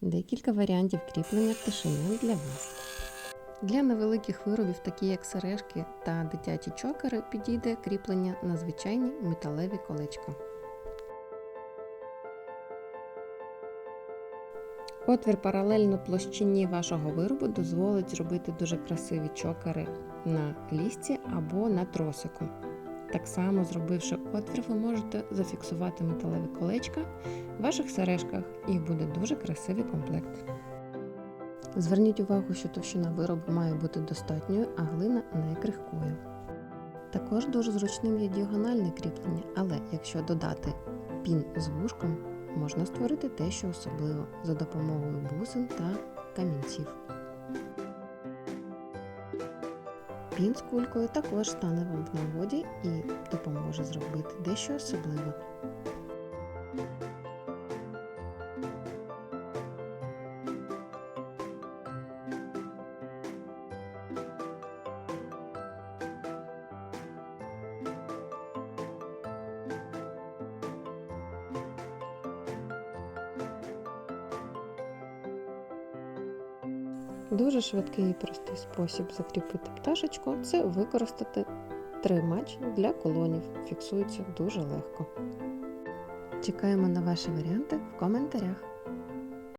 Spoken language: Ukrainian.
Декілька варіантів кріплення пташенят для вас. Для невеликих виробів, такі як сережки та дитячі чокери, підійде кріплення на звичайні металеві колечка. Отвір паралельно площині вашого виробу дозволить зробити дуже красиві чокери на лісці або на тросику. Так само, зробивши отвір, ви можете зафіксувати металеві колечка в ваших сережках, і буде дуже красивий комплект. Зверніть увагу, що товщина виробу має бути достатньою, а глина не крихкою. Також дуже зручним є діагональне кріплення, але якщо додати пін з вушком, можна створити те, що особливо за допомогою бусин та камінців. Пін з кулькою також стане вам в нагоді і допоможе зробити дещо особливе. Дуже швидкий і простий спосіб закріпити пташечку це використати тримач для колонів. Фіксується дуже легко. Чекаємо на ваші варіанти в коментарях.